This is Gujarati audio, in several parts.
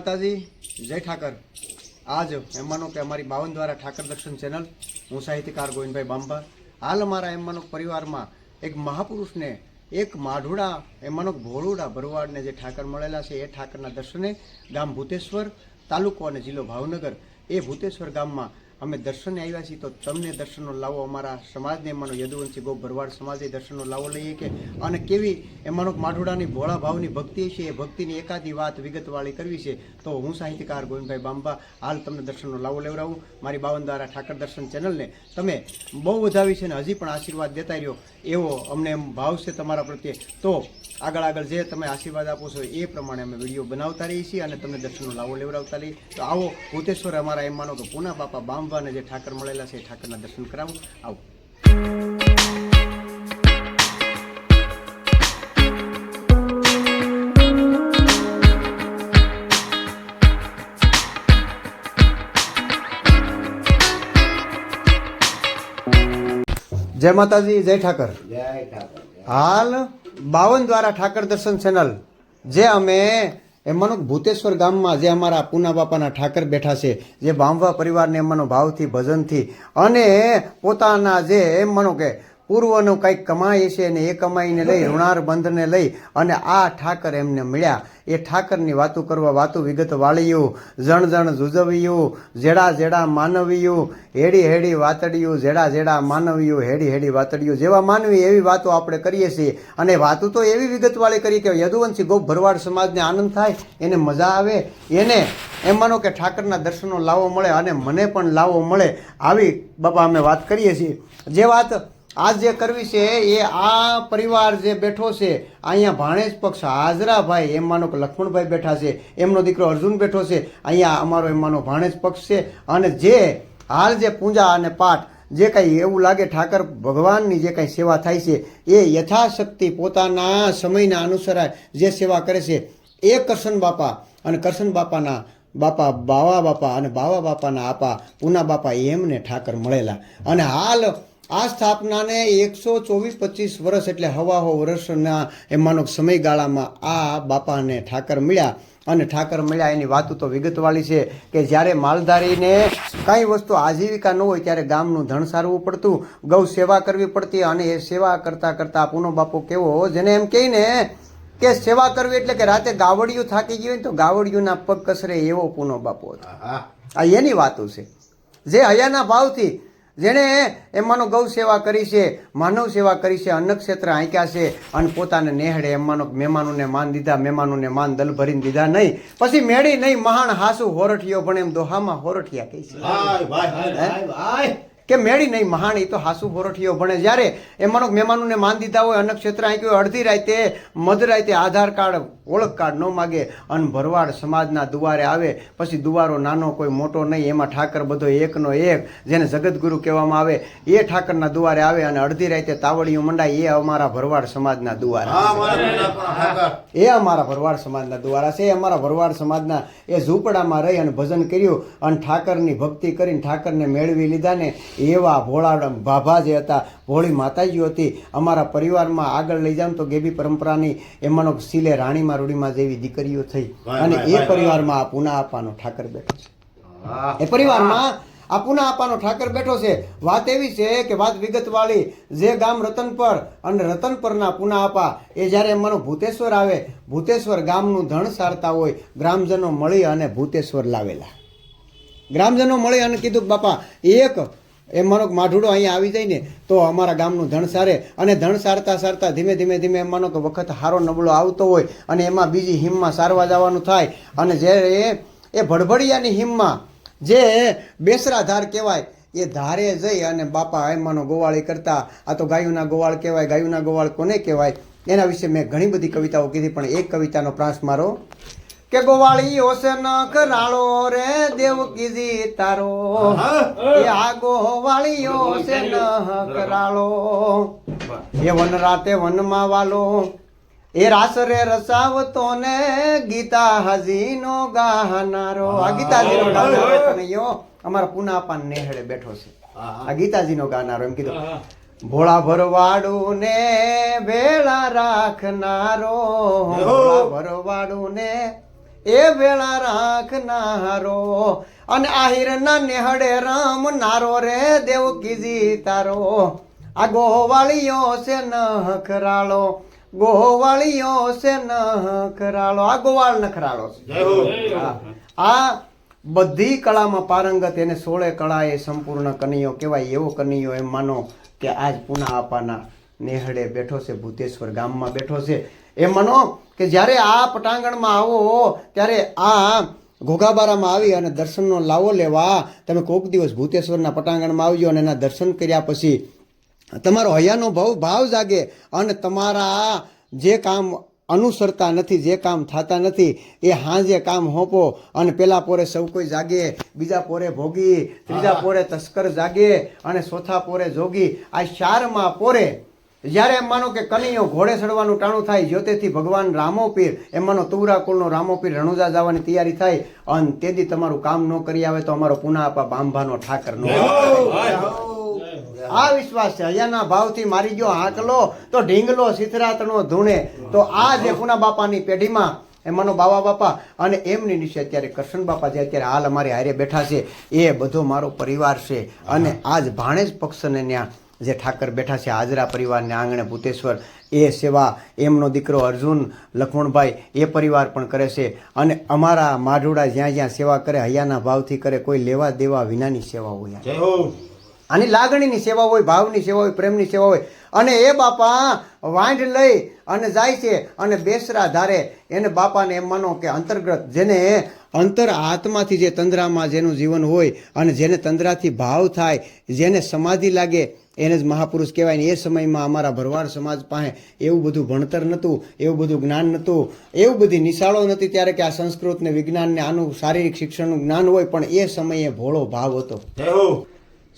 માતાજી, જય ઠાકર. આજ એમ માનો કે અમારી બાવન દ્વારા ઠાકર દર્શન ચેનલ, હું સાહિત્યકાર ગોવિંદભાઈ બાંબા હાલ અમારા એમ માનો પરિવારમાં એક મહાપુરુષને, એક માઢુડા એમ માનો ભોળુડા ભરવાડને જે ઠાકર મળેલા છે, એ ઠાકરના દર્શને ગામ ભૂતેશ્વર તાલુકો અને જિલ્લો ભાવનગર, એ ભૂતેશ્વર ગામમાં અમે દર્શને આવ્યા છીએ તો તમને દર્શનનો લાવો, અમારા સમાજને એમાંનો યદુવંશી ગો ભરવાડ સમાજે દર્શનનો લાવો લઈએ કે, અને કેવી એમાંનો માઢોડાની ભોળા ભાવની ભક્તિ છે, એ ભક્તિની એકાદી વાત વિગતવાળી કરવી છે, તો હું સાહિત્યકાર ગોવિંદભાઈ બાંબા, હાલ તમને દર્શનનો લાવો લેવડાવું. મારી બાવન દ્વારા ઠાકર દર્શન ચેનલને તમે બહુ વધાવી છે ને હજી પણ આશીર્વાદ દેતા રહ્યો, એવો અમને એમ ભાવ છે તમારા પ્રત્યે. તો આગળ આગળ જે તમે આશીર્વાદ આપો છો, એ પ્રમાણે અમે વીડિયો બનાવતા રહીએ છીએ અને તમને દર્શનનો લાવો લેવડાવતા રહીએ. તો આવો, ભૂતેશ્વર અમારા એમ માનો કે પૂના બાપા બાંબાને જે ઠાકર મળેલા છે એ ઠાકરના દર્શન કરાવું. આવો. જય માતાજી જય ઠાકર. હાલ બાવન દ્વારા ઠાકર દર્શન ચેનલ જે અમે એમાંનો ભૂતેશ્વર ગામમાં જે અમારા પૂના બાપાના ઠાકર બેઠા છે, જે બામવા પરિવારને એમાંનો ભાવથી, ભજનથી અને પોતાના જે એમ માનો કે પૂર્વનું કંઈક કમાઈ છે ને એ કમાઈને લઈ, ઋણાર બંધને લઈ અને આ ઠાકર એમને મળ્યા. એ ઠાકરની વાતો કરવા વાતો વિગત વાળ્યું, જણ જણ જુજવ્યું, જેડા જેડા માનવ્યું, હેડી હેડી વાતડિયું, જેડા જેડા માનવ્યું, હેડી હેડી વાતડિયું, જેવા માનવી એવી વાતો આપણે કરીએ છીએ. અને વાતો તો એવી વિગતવાળી કરી કે યદુવંશી ગોપ ભરવાડ સમાજને આનંદ થાય, એને મજા આવે, એને એમ માનો કે ઠાકરના દર્શનો લાવો મળે અને મને પણ લાવો મળે. આવી બાપા અમે વાત કરીએ છીએ. જે વાત આજ જે કરવી છે, એ આ પરિવાર જે બેઠો છે, અહીંયા ભાણેજ પક્ષ હાજરાભાઈ એમ માનો કે લક્ષ્મણભાઈ બેઠા છે, એમનો દીકરો અર્જુન બેઠો છે, અહીંયા અમારો એમાંનો માનો ભાણેજ પક્ષ છે, અને જે હાલ જે પૂજા અને પાઠ, જે કંઈ એવું લાગે ઠાકર ભગવાનની જે કંઈ સેવા થાય છે, એ યથાશક્તિ પોતાના સમયના અનુસરાય જે સેવા કરે છે, એ કરશન બાપા, અને કરશન બાપાના બાપા, બાવા બાપા અને બાવા બાપાના આપા પૂના બાપા એમને ઠાકર મળેલા. અને હાલ આ સ્થાપનાને એકસો ચોવીસ પચીસ વર્ષ એટલે હવા હો વર્ષના એમાંનો સમયગાળામાં આ બાપાને ઠાકર મળ્યા. અને ઠાકર મળ્યા એની વાતો તો વિગતવાળી છે કે જ્યારે માલધારીને કાંઈ વસ્તુ આજીવિકા ન હોય ત્યારે ગામનું ધણ સારવું પડતું ગૌ સેવા કરવી પડતી અને એ સેવા કરતાં કરતાં પૂનો બાપો કેવો જેને એમ કહીને કે સેવા કરવી એટલે કે રાતે ગાવડિયું થાકી ગયું હોય તો ગાવડિયુંના પગ કસરે એવો પૂનો બાપો હતો. આ એની વાતો છે. જે હયાના ભાવથી જેણે એમાંનો ગૌ સેવા કરી છે માનવ સેવા કરી છે અન્ન ક્ષેત્ર આંક્યા છે અને પોતાને નેહડે એમાંનો મહેમાનોને માન દીધા મહેમાનોને માન દલ ભરીને દીધા નહીં. પછી મેળી નહીં મહાણ હાસુ હોરઠિયો પણ એમ દોહામાં હોરઠિયા કહી છે. કે મેળી નહીં મહાન એ તો હાસુ હોરઠિયો ભણે. જ્યારે એમાંનો મહેમાનોને માન દીધા હોય અન્નક્ષેત્ર આંક્યું હોય અડધી રાતે મધરાતે આધાર કાર્ડ ઓળખ કાર્ડ ન માગે અને ભરવાડ સમાજના દુવારે આવે પછી દુવારો નાનો કોઈ મોટો નહીં. એમાં ઠાકર બધો એકનો એક જેને જગતગુરુ કહેવામાં આવે એ ઠાકરના દુવારે આવે અને અડધી રાતે તાવડીઓ મંડાય એ અમારા ભરવાડ સમાજના દુવારા એ અમારા ભરવાડ સમાજના દુવારા છે. એ અમારા ભરવાડ સમાજના એ ઝૂંપડામાં રહી અને ભજન કર્યું અને ઠાકરની ભક્તિ કરીને ઠાકરને મેળવી લીધા ને એવા ભોળા ભાભા જે હતા ભોળી માતાજીઓ હતી. અમારા પરિવારમાં આગળ લઈ જાઉં તો ગેબી પરંપરાની એમાંનો સિલે રાણીમાં રૂડીમાં જેવી દીકરીઓ થઈ. અને એ પરિવારમાં આ પુના આપવાનો ઠાકર બેઠો છે. એ પરિવારમાં આ પુના આપવાનો ઠાકર બેઠો છે. વાત એવી છે કે વાત વિગતવાળી. જે ગામ રતનપર અને રતનપરના પુના આપા એ જ્યારે એમાંનો ભૂતેશ્વર આવે ભૂતેશ્વર ગામનું ધણ સારતા હોય ગ્રામજનો મળી અને ભૂતેશ્વર લાવેલા. ગ્રામજનો મળી અને કીધું બાપા એક એ માનો કે માઢુડો અહીંયા આવી જાય ને તો અમારા ગામનું ધણ સારે અને ધણ સારતા સારતા ધીમે ધીમે ધીમે એમ માનો કે વખત હારો નબળો આવતો હોય અને એમાં બીજી હિમમાં સારવા જવાનું થાય અને જે એ ભડભડિયાની હિમમાં જે બેસરા ધાર કહેવાય, એ ધારે જઈ અને બાપા એમાંનો ગોવાળી કરતા, આ તો ગાયુના ગોવાળ કહેવાય, ગાયુના ગોવાળ કોને કહેવાય? એના વિશે મેં ઘણી બધી કવિતાઓ કીધી, પણ એક કવિતાનો પ્રાંસ મારો કે ગોવાળી નખ રાળો રે દેવ કીધી તારો. એ આ ગોવાળી ઓસન રાળો એ વન રાતે વનમાં વાલો. એ રાસરે રસાવતો ને ગીતા હાજીનો ગાહનારો. આ ગીતાજીનો ગાનારો તમે યો અમારા પુનાપાન નેહડે બેઠો છે. આ ગીતાજીનો ગાનારો એમ કીધું. ભોળા ભરવાડું ને વેળા રાખનારો. ભોળા ભરવાડું ને એ વેળા રાખનારો અને આહિરના નેહડે રામ નારો રે દેવ કીજી તારો. આ ગોવાળીઓ છે નખરાળો. ગોવાળીઓ છે નખરાળો. આ ગોવાળ નખરાળો આ બધી કળામાં પારંગત એને સોળે કળા એ સંપૂર્ણ કનૈયો કહેવાય. એવો કનૈયો એમ માનો કે આજ પુના આપાના નેહડે બેઠો છે ભૂતેશ્વર ગામમાં બેઠો છે. એમ માનો કે જ્યારે આ પટાંગણમાં આવો ત્યારે આ ઘોઘાબારામાં આવી અને દર્શનનો લાવો લેવા તમે કોક દિવસ ભૂતેશ્વરના પટાંગણમાં આવજો અને એના દર્શન કર્યા પછી તમારો હૈયાનો ભાવ ભાવ જાગે અને તમારા જે કામ અનુસરતા નથી જે કામ થતા નથી એ હાંજે કામ હોપો અને પેલા પોરે સૌ કોઈ જાગે બીજા પોરે ભોગી ત્રીજા પોરે તસ્કર જાગે અને ચોથા પોરે જોગી. આ ચારમાં પોરે જ્યારે એમ માનો કે કનૈયો ઘોડે ચડવાનું ટાણું થાય જ્યોતિથી ભગવાન રામો પીર, એમ માનો તુરા કુળનો રામો પીર રણુજા જવાની તૈયારી થાય, અને તેથી તમારું કામ ન કરી આવે તો અમારો પુના આપા બાંભાનો ઠાકર નો આ વિશ્વાસ છે. અહીંયાના ભાવથી મારી ગયો હાંકલો તો ઢીંગલો સિથરાતનો ધૂણે. તો આ જે પુના બાપાની પેઢીમાં એ મનો બાવા બાપા, અને એમની નીચે અત્યારે કરશન બાપા જે અત્યારે હાલ અમારી હારે બેઠા છે, એ બધો મારો પરિવાર છે. અને આજ ભાણેજ પક્ષને ત્યાં જે ઠાકર બેઠા છે હાજરા પરિવારને આંગણે ભૂતેશ્વર એ સેવા એમનો દીકરો અર્જુન લખમણભાઈ એ પરિવાર પણ કરે છે. અને અમારા માઢોડા જ્યાં જ્યાં સેવા કરે હૈયાના ભાવથી કરે કોઈ લેવા દેવા વિનાની સેવા હોય આની લાગણીની સેવા હોય ભાવની સેવા હોય પ્રેમની સેવા હોય. અને એ બાપા વાંઢ લઈ અને જાય છે અને બેસરા ધારે એને બાપાને એમ માનો કે અંતર્ગત જેને અંતર આત્માથી જે તંદ્રામાં જેનું જીવન હોય અને જેને તંદ્રાથી ભાવ થાય જેને સમાધિ લાગે એને જ મહાપુરુષ કહેવાય ને એ સમયમાં અમારા ભરવાડ સમાજ પાસે એવું બધું ભણતર નહોતું એવું બધું જ્ઞાન નહોતું એવું બધી નિશાળો નથી ત્યારે કે આ સંસ્કૃત ને વિજ્ઞાન ને આનું શારીરિક શિક્ષણનું જ્ઞાન હોય પણ એ સમયે ભોળો ભાવ હતો. જય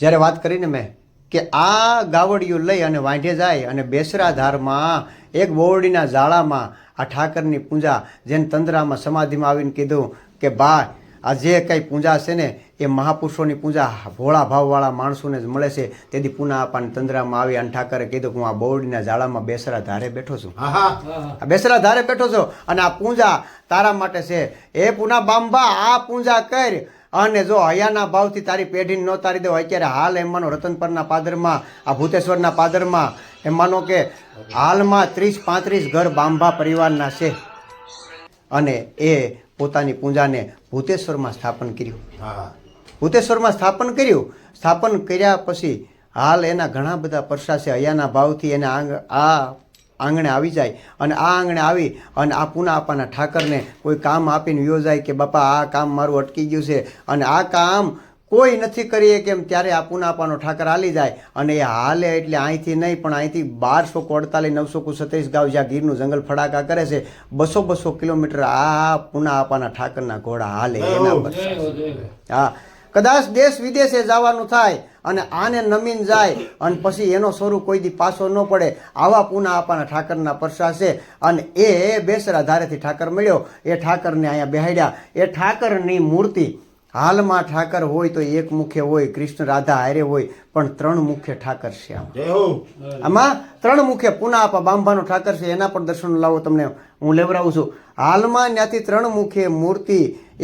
જ્યારે વાત કરીને મેં કે આ ગાવડિયું લઈ અને વાંઢે જાય અને બેસરા ધારમાં એક બોરડીના જાળામાં આ ઠાકરની પૂજા જેને તંદ્રામાં સમાધિમાં આવીને કીધું કે બા આ જે કંઈ પૂજા છે ને એ મહાપુરુષોની પૂજા ભોળા ભાવવાળા માણસોને જ મળે છે. તેથી પુના આપાને તંદ્રામાં આવી અને ઠાકરે કીધું કે હું આ બોરડીના જાળામાં બેસરા ધારે બેઠો છું. આ બેસરા ધારે બેઠો છો અને આ પૂજા તારા માટે છે. એ પુના બાંબા આ પૂજા કર. અને જો હયાના ભાવથી તારી પેઢીને ન તારી દેવો અત્યારે હાલ એમ માનો રતનપરના પાદરમાં આ ભૂતેશ્વરના પાદરમાં એમ માનો કે હાલમાં ત્રીસ પાંત્રીસ ઘર બાંભા પરિવારના છે. અને એ પોતાની પૂજાને ભૂતેશ્વરમાં સ્થાપન કર્યું. હા. ભૂતેશ્વરમાં સ્થાપન કર્યું. સ્થાપન કર્યા પછી હાલ એના ઘણા બધા પરસા છે. હયાના ભાવથી એને આંગ આ આંગણે આવી જાય અને આ આંગણે આવી અને આ પુના આપાના ઠાકરને કોઈ કામ આપીને યોજાય કે બાપા આ કામ મારું અટકી ગયું છે અને આ કામ કોઈ નથી કરીએ કેમ? ત્યારે આ પુના આપાનો ઠાકર હાલી જાય. અને એ હાલે એટલે અહીંથી નહીં પણ અહીંથી બારસો કોડતાલીસ નવસો કુ સત્રીસ ગાઉ જ્યાં ગીરનું જંગલ ફડાકા કરે છે બસો બસો કિલોમીટર આ પુના આપાના ઠાકરના ઘોડા હાલે એના પર. હા. કદાચ દેશ વિદેશે જવાનું થાય અને આને નમીન જાય અને પછી એનો સ્વરૂપ કોઈ દી પાછો ન પડે આવા પુના આપાના ઠાકરના પરસા છે. અને એ બેસરા ધારેથી ઠાકર મળ્યો. એ ઠાકરને અહીંયા બેહાડ્યા. એ ઠાકરની મૂર્તિ હાલમાં ઠાકર હોય તો એક મુખ્ય હોય કૃષ્ણ રાધા હારે હોય પણ ત્રણ મુખ્ય ઠાકર છે આમાં. આમાં ત્રણ મુખ્ય પુના આપા બાંભાનો ઠાકર છે એના પણ દર્શન લાવો તમને હું લેવડાવું છું. હાલમાં ત્યાંથી ત્રણ મુખ્ય મૂર્તિ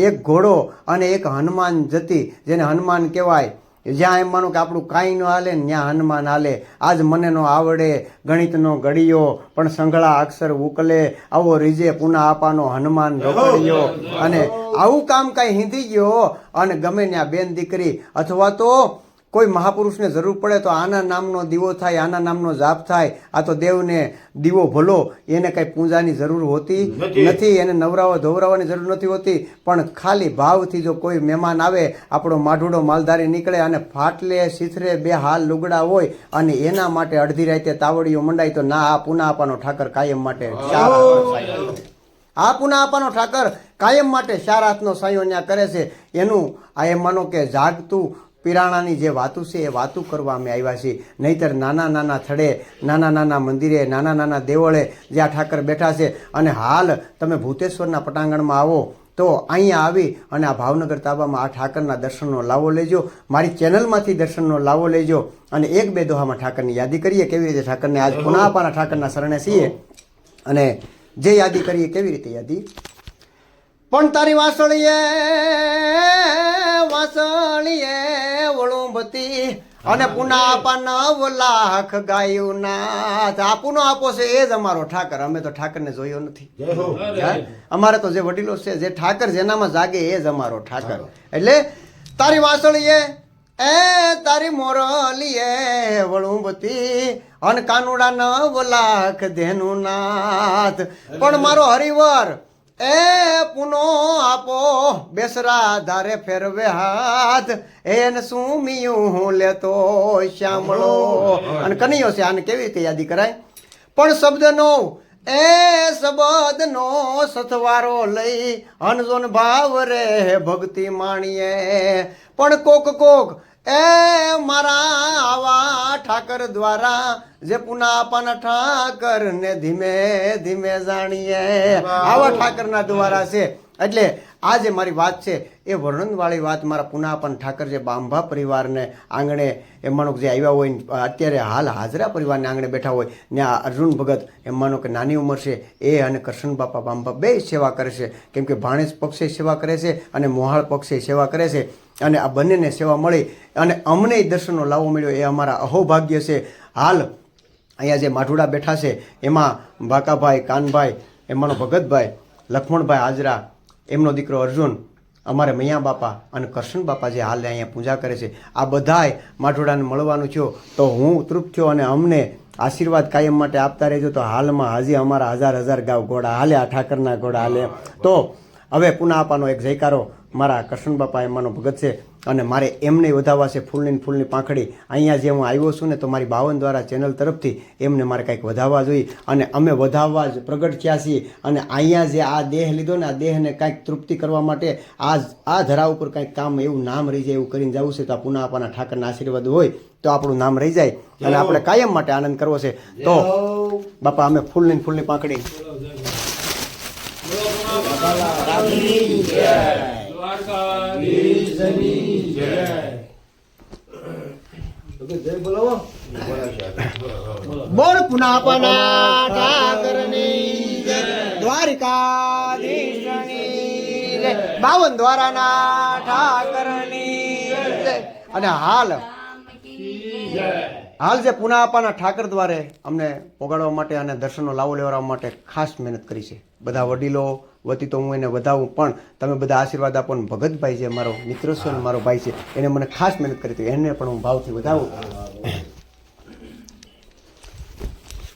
એક ઘોડો અને એક હનુમાન જતી જેને હનુમાન કહેવાય. જ્યાં એમ માનો કે આપણું કાંઈ ન હાલે ને ત્યાં હનુમાન હાલે. આજ મને નો આવડે, ગણિતનો ઘડિયો, પણ સંઘળા અક્ષર ઉકલે, આવો રીજે પુના આપાનો હનુમાન રોકડિયો. અને આવું કામ કાંઈ હિંધી ગયો અને ગમે ત્યાં બેન દીકરી, અથવા તો કોઈ મહાપુરુષને જરૂર પડે તો આના નામનો દીવો થાય આના નામનો જાપ થાય આ તો દેવને દીવો ભલો એને કાંઈ પૂજાની જરૂર હોતી નથી. એને નવરાવા ધોવરાવાની જરૂર નથી હોતી પણ ખાલી ભાવથી જો કોઈ મહેમાન આવે આપણો માઢુડો માલધારી નીકળે અને ફાટલે સિથરે બે હાલ લુગડા હોય અને એના માટે અડધી રાતે તાવડીઓ મંડાય તો ના આ પુના આપવાનો ઠાકર કાયમ માટે. આ પુના આપવાનો ઠાકર કાયમ માટે શારાથનો સાયો ન્યા કરે છે એનું આ એમ માનો કે જાગતું પિરાણાની જે વાતું છે એ વાતું કરવા અમે આવ્યા છીએ. નહીતર નાના નાના થડે, નાના નાના મંદિરે, નાના નાના દેવળે જ્યાં ઠાકર બેઠા છે અને હાલ તમે ભૂતેશ્વરના પટાંગણમાં આવો તો અહીંયા આવી અને આ ભાવનગર તાબામાં આ ઠાકરના દર્શનનો લાવો લેજો. મારી ચેનલમાંથી દર્શનનો લાવો લેજો અને એક બે દોહામાં ઠાકરની યાદી કરીએ. કેવી રીતે ઠાકરને આજ પુના આપવાના ઠાકરના શરણે છીએ? અને જે યાદી કરીએ, કેવી રીતે યાદી? પણ તારી વાસળીએ વાસળીએ અને પુના આપા નવ લાખ ગાયું નાથ આપુનો આપો છે એ જ અમારો ઠાકર. અમે તો ઠાકરને જોયો નથી. જય અમારે તો જે વડીલો છે જે ઠાકર જેનામાં જાગે એ જ અમારો ઠાકર. એટલે તારી વાસળીએ એ તારી મોરલીએ વળુંબતી અન કાનુડા નવ લાખ ધેનું નાથ. પણ મારો હરિવર એ પુનો આપો બેસરા ધારે ફેરવે હાથ. એને શું મિયું હું લેતો શ્યામળો. અને કનૈયો છે આને કેવી રીતે યાદી કરાય? પણ શબ્દનો એ શબ્દનો સથવારો લઈ અનજોન ભાવ રે ભક્તિ માણીએ. પણ કોક કોક એ મારા આવા ઠાકર દ્વારા જે પુના આપવાના ઠાકર ને ધીમે ધીમે જાણીએ. આવા ઠાકરના દ્વારા છે. એટલે આ જે મારી વાત છે, એ વર્ણનવાળી વાત મારા પુનાપન ઠાકર જે બાંભા પરિવારને આંગણે એમ માનો કે જે આવ્યા હોય અત્યારે હાલ હાજરા પરિવારને આંગણે બેઠા હોય, ને આ અર્જુન ભગત એમ માનો કે નાની ઉંમર છે, એ અને કરશન બાપા બાંભા બે સેવા કરે છે. કેમ કે ભાણેજ પક્ષે સેવા કરે છે અને મોહાળ પક્ષે સેવા કરે છે. અને આ બંનેને સેવા મળી અને અમને દર્શનનો લાવો મળ્યો, એ અમારા અહોભાગ્ય છે. હાલ અહીંયા જે માઠુડા બેઠા છે, એમાં બાકાભાઈ કાનભાઈ, એમાંનો ભગતભાઈ લક્ષ્મણભાઈ હાજરા એમનો દીકરો અર્જુન, અમારે મૈયા બાપા અને કરશન બાપા જે હાલ અહીંયા પૂજા કરે છે, આ બધાય માઠોડાને મળવાનું થયો. તો હું તૃપ્ત થયો અને અમને આશીર્વાદ કાયમ માટે આપતા રહેજો. તો હાલમાં હાજી અમારા હજાર હજાર ગાવ ઘોડા હાલે, આ ઠાકરના ઘોડા હાલે. તો હવે પુનઃ આપવાનો એક જયકારો મારા કરશન બાપા એમાંનો ભગત છે. અને મારે એમને વધાવવા છે ફૂલની ફૂલની પાંખડી. અહીંયા જે હું આવ્યો છું ને તો મારી બાવન દ્વારા ચેનલ તરફથી એમને મારે કંઈક વધાવવા જોઈએ. અને અમે વધાવવા જ પ્રગટ થયા છીએ. અને અહીંયા જે આ દેહ લીધો ને આ દેહને કાંઈક તૃપ્તિ કરવા માટે આ આ ધરા ઉપર કાંઈક કામ એવું નામ રહી જાય એવું કરીને જવું છે તો આ પુનઃ આપવાના ઠાકરના આશીર્વાદ હોય તો આપણું નામ રહી જાય. અને આપણે કાયમ માટે આનંદ કરવો છે. તો બાપા અમે ફૂલની ફૂલની પાંખડી. જય બોલાવો બોલ પુનાપના ઠાકરની જય. દ્વારિકાધીશની જય. બાવન દ્વારાના ઠાકરની જય. અને હાલ હાલ જે પુનાપાના ઠાકર દ્વારે અમને પોગાડવા માટે અને દર્શનનો લાવો લેવા માટે ખાસ મહેનત કરી છે બધા વડીલો વતી તો હું એને વધાવું, પણ તમે બધા આશીર્વાદ આપો ને ભગતભાઈ જે મારો, મિત્ર છે અને મારો ભાઈ છે, એને મને ખાસ મહેનત કરી હતી, એને પણ હું ભાવથી વધાવું.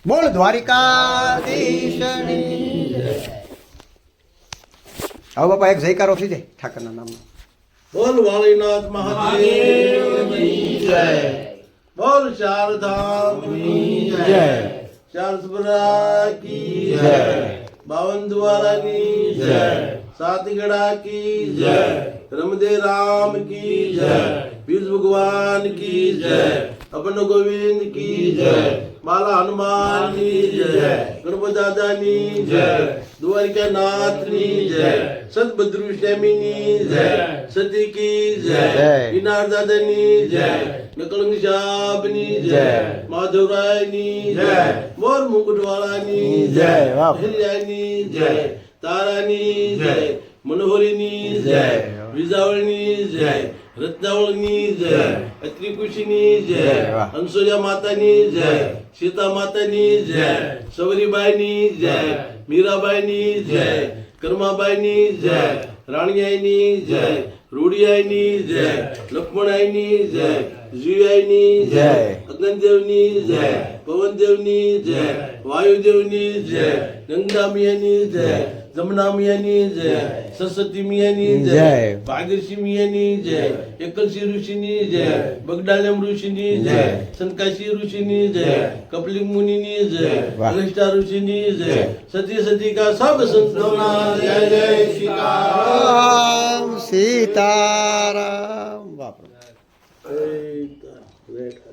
બોલ દ્વારિકા. આવો બાપા, એક જયકારો થઈ જાય ઠાકરના નામનો. બોલ વાળીનાથ મહાદેવ જય. બોલ શારદાની જય. ચાર કી જય. બાવન દ્વારાની જય સાતગડા કી જય રમદે રામ કી જય વિષ્ણુ ભગવાન કી જય અપન ગોવિંદ કી જય બાલા હનુમાનની જય ગણપત દાદાની જય દ્વારકા નાથની જય સદભદ્રુ સ્વામીની જય સતી કી જય વિનાર દાદા ની જય નકલંગ સાહેબની જય માધવરાયની જય મોર મુકુટવાળાની જય. હરિયાની જય તારાની જય મનોહરીની જય વિજાવળની જય રત્નાવળની જય અત્રિકુશીની જય વાહ. અંસોજા માતાની જય સીતા માતાની જય સવરીબાઈની જય મીરાબાઈની જય કર્માબાઈની જય રાણીયાઈની જય રૂડિયાઈની જય લક્ષ્મણાઈની જય જીવાઈની જય અગ્નદેવની જય પવનદેવની જય વાયુદેવની જય ગંગામિયાની જય જમનામિયાની જય સરસ્વતી મિયાની જય જય. મિયાની જય એકલસી ઋષિની જય બગડાલમ ઋષિની જય સંકાશી ઋષિની જય કપિલિંગ મુનિની જય વાહ. ઋષિની જય સતી સતી કા સબ સંતોના જય જય સીતા રામ સીતારામ બાપરે બેઠા